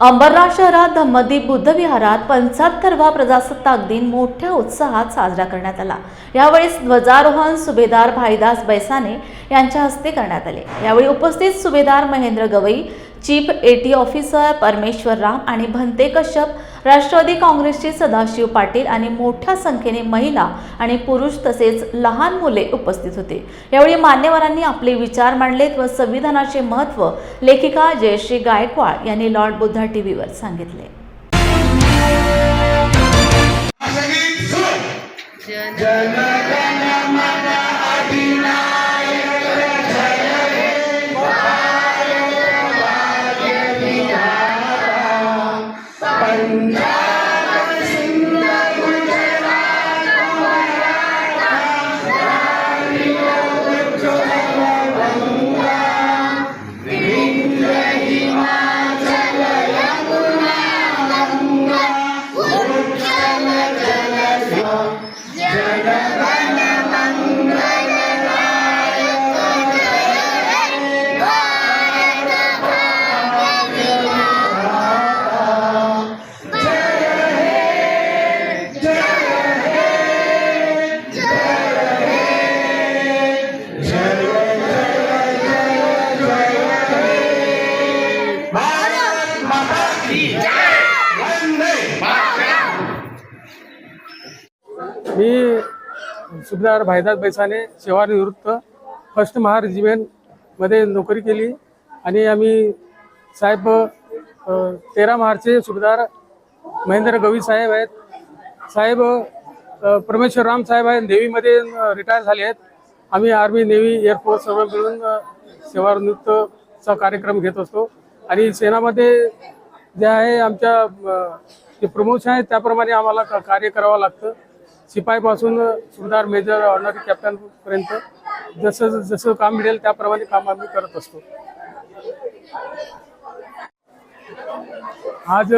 अंबरनाथ शहरात धम्मदीप बुद्ध विहारात पंचाहत्तरवा प्रजासत्ताक दिन मोठ्या उत्साहात साजरा करण्यात आला. यावेळी ध्वजारोहण सुभेदार भाईदास बैसाने यांच्या हस्ते करण्यात आले. यावेळी उपस्थित सुभेदार Mahendra Gavai chief AT officer Parmeshwar Ram आणि भंते कश्यप राष्ट्रवादी काँग्रेसचे सदाशिव पाटील आणि मोठ्या संख्येने महिला आणि पुरुष तसेच लहान मुले उपस्थित होते. यावेळी मान्यवरांनी आपले विचार मांडलेत व संविधानाचे महत्त्व लेखिका जयश्री गायकवाड यांनी लॉर्ड बुद्धा टीव्हीवर सांगितले. भारत सुभेदार भाईदास बैसाने सेवानिवृत्त फर्स्ट महार रेजिमेंटमध्ये नोकरी केली आणि आम्ही साहेब तेरा महारचे सुभेदार महेंद्र गवी साहेब आहेत. साहेब परमेश्वर राम साहेब आहेत नेव्हीमध्ये रिटायर झाले आहेत. आम्ही आर्मी नेव्ही एअरफोर्स सर्व मिळून सेवानिवृत्तचा कार्यक्रम घेत असतो. आणि सेनामध्ये जे आहे आमच्या जे प्रमोशन आहे त्याप्रमाणे आम्हाला कार्य करावं लागतं. शिपाईपासून सुभेदार मेजर ऑनरी कॅप्टनपर्यंत जसं जसं काम मिळेल त्याप्रमाणे काम आम्ही करत असतो. आज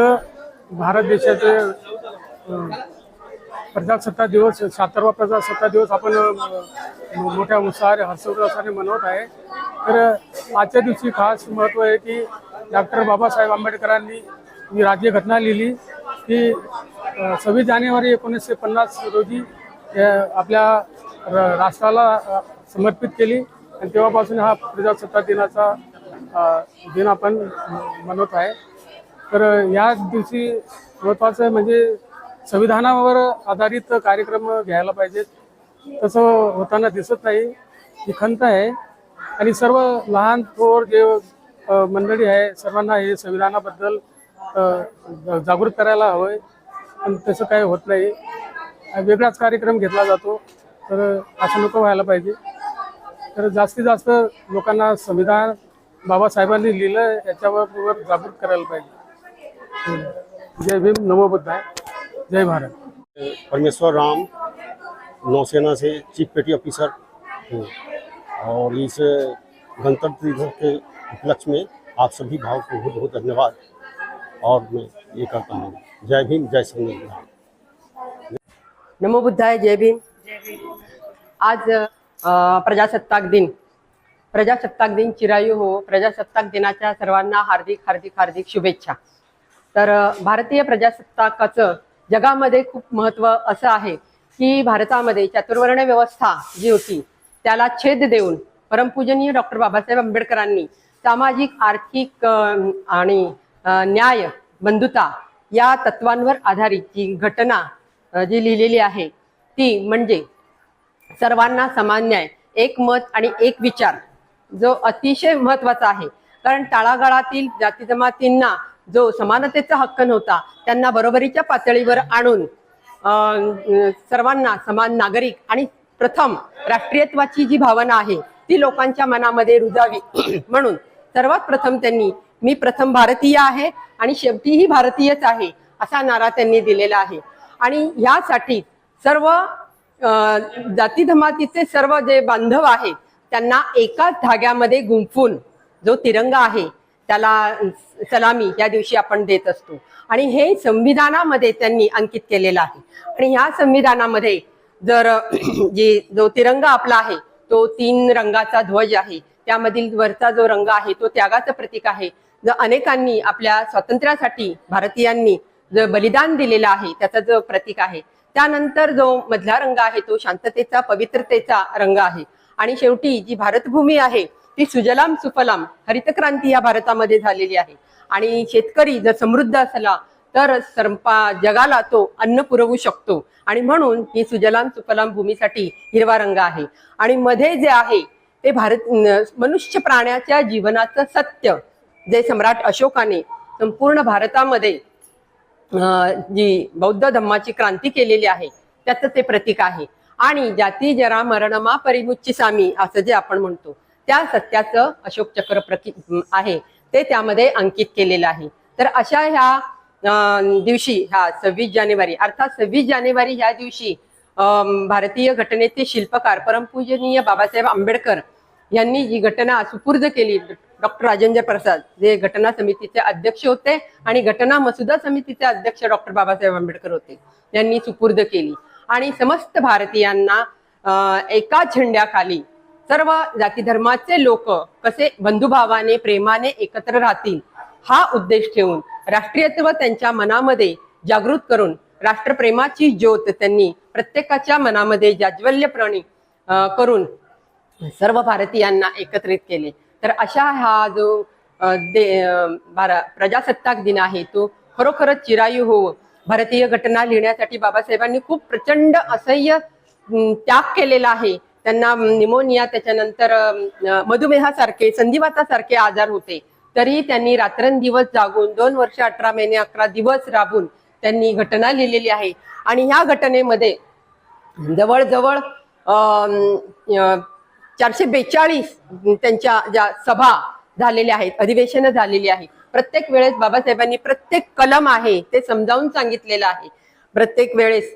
भारत देशाचे अ, प्रजासत्ताक दिवस सातारवा प्रजासत्ताक दिवस आपण मोठ्या उत्साहाने हर्षोल्लासाने मनवत आहे. तर आजच्या दिवशी खास महत्त्व आहे की डॉक्टर बाबासाहेब आंबेडकरांनी जी राज्यघटना लिहिली ती सव्वीस जानेवारी एकोणीसशे पन्नास रोजी आपल्या राष्ट्राला समर्पित केली. आणि तेव्हापासून हा प्रजासत्ताक दिनाचा दिन आपण मनवत आहे. तर या दिवशी महत्त्वाचं म्हणजे संविधानावर आधारित कार्यक्रम घ्यायला पाहिजेत. तसं होताना दिसत नाही. ही खंत आहे. आणि सर्व लहान थोर जे मंडळी आहे सर्वांना हे संविधानाबद्दल जा- जागृत करायला हवं तसं होत नाही. वेगळाच कार्यक्रम घेतला जातो. तर असं नको व्हायला जास्त लोकांना संविधान बाबासाहेबांनी लिहिलं याच्यावर जागृत करायला पाहिजे. जय भीम, नमो बुद्ध जय भारत. परमेश्वर राम, नौसेना से चीफ पेटी ऑफिसर हूँ। और इस गणतंत्र दिवस के उपलक्ष्य में आप सभी भाव को बहुत बहुत धन्यवाद। और मैं ये करता हूँ। जय भीम जय संविधान नमो बुद्धाय जय भीम। आज प्रजासत्ताक दिन. प्रजासत्ताक दिन चिरायू हो. प्रजासत्ताक दिनाच्या सर्वांना हार्दिक हार्दिक हार्दिक शुभेच्छा. तर भारतीय प्रजासत्ताकाचं जगामध्ये खूप महत्त्व असं आहे की भारतामध्ये चातुर्वर्ण व्यवस्था जी होती त्याला छेद देऊन परमपूजनीय डॉक्टर बाबासाहेब आंबेडकरांनी सामाजिक आर्थिक आणि न्याय बंधुता या तत्वांवर आधारित जी घटना जी लिहिलेली आहे ती म्हणजे सर्वांना समान न्याय एक मत आणि एक विचार जो अतिशय महत्त्वाचा आहे. कारण तळागाळातील जाती जमातींना जो समानतेचा हक्क नव्हता त्यांना बरोबरीच्या पातळीवर आणून सर्वांना समान नागरिक आणि प्रथम राष्ट्रीयत्वाची जी भावना आहे ती लोकांच्या मनामध्ये रुजावी. म्हणून सर्वात प्रथम त्यांनी मी प्रथम भारतीय आहे आणि शेवटीही भारतीयच आहे असा नारा त्यांनी दिलेला आहे. आणि ह्यासाठी सर्व जाती धमातीचे सर्व जे बांधव आहेत त्यांना एकाच धाग्यामध्ये गुंफून जो तिरंगा आहे त्याला सलामी या दिवशी आपण देत असतो. आणि हे संविधानामध्ये त्यांनी अंकित केलेलं आहे. आणि ह्या संविधानामध्ये जर जी जो तिरंगा आपला आहे तो तीन रंगाचा ध्वज आहे त्यामधील वरचा जो रंग आहे तो त्यागाचं प्रतीक आहे जो अनेकांनी आपल्या स्वातंत्र्यासाठी भारतीयांनी जो बलिदान दिलेलं आहे त्याचं जो प्रतीक आहे त्यानंतर जो मधला रंग आहे तो शांततेचा पवित्रतेचा रंग आहे. आणि शेवटी जी भारतभूमी आहे ती सुजलाम सुफलाम हरितक्रांती या भारतामध्ये झालेली आहे. आणि शेतकरी जर समृद्ध असला तर संपा जगाला तो अन्न पुरवू शकतो. आणि म्हणून ही सुजलाम सुफलाम भूमीसाठी हिरवा रंग आहे. आणि मध्ये जे आहे ते भारत मनुष्य प्राण्याच्या जीवनाचं सत्य. जे सम्राट अशोकाने संपूर्ण भारतामध्ये जी बौद्ध धम्माची क्रांती केलेली आहे त्याचं ते प्रतीक आहे. आणि जाती जरा मरणमा परिमुच्ची सामी असं जे आपण म्हणतो त्या सत्याचं अशोक चक्र प्रती आहे. ते त्यामध्ये अंकित केलेलं आहे. तर अशा ह्या अं, दिवशी ह्या सव्वीस जानेवारी अर्थात सव्वीस जानेवारी ह्या दिवशी अं, भारतीय घटनेचे शिल्पकार परमपूजनीय बाबासाहेब आंबेडकर यांनी जी घटना सुपूर्द केली डॉक्टर राजेंद्र प्रसाद जे घटना समितीचे अध्यक्ष होते आणि घटना मसुदा समितीचे अध्यक्ष डॉक्टर बाबासाहेब आंबेडकर होते. यांनी सुपूर्द केली. आणि समस्त भारतीयांना एका झेंड्याखाली सर्व जाती धर्माचे लोक कसे बंधुभावाने प्रेमाने एकत्र राहतील हा उद्देश ठेवून राष्ट्रीयत्व त्यांच्या मनामध्ये जागृत करून राष्ट्रप्रेमाची ज्योत त्यांनी प्रत्येकाच्या मनामध्ये जाज्वल्यप्राणी करून सर्व भारतीयांना एकत्रित केले. तर अशा हा जो दे भारा प्रजासत्ताक दिन आहे तो खरोखरच चिरायू हो. भारतीय घटना लिहिण्यासाठी बाबासाहेबांनी खूप प्रचंड असह्य त्याग केलेला आहे. त्यांना निमोनिया त्याच्यानंतर मधुमेहासारखे संधिवातासारखे आजार होते. तरी त्यांनी रात्रंदिवस जागून दोन वर्ष अठरा महिने अकरा दिवस राबून त्यांनी घटना लिहिलेली आहे. आणि ह्या घटनेमध्ये जवळजवळ अं चारशे बेचाळीस त्यांच्या ज्या सभा झालेल्या आहेत अधिवेशनं झालेली आहे. प्रत्येक वेळेस बाबासाहेबांनी प्रत्येक कलम आहे ते समजावून सांगितलेलं आहे. प्रत्येक वेळेस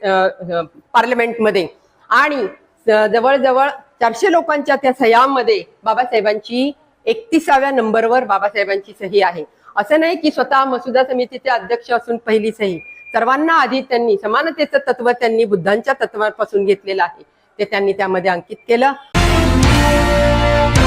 पार्लमेंटमध्ये. आणि जवळजवळ चारशे लोकांच्या त्या सह्यांमध्ये बाबासाहेबांची एकतीसाव्या नंबरवर बाबासाहेबांची सही आहे. असं नाही की स्वतः मसुदा समितीचे अध्यक्ष असून पहिली सही. सर्वांना आधी त्यांनी समानतेचं तत्व त्यांनी बुद्धांच्या तत्वापासून घेतलेलं आहे. ते त्यांनी त्यामध्ये अंकित केलं. Yeah.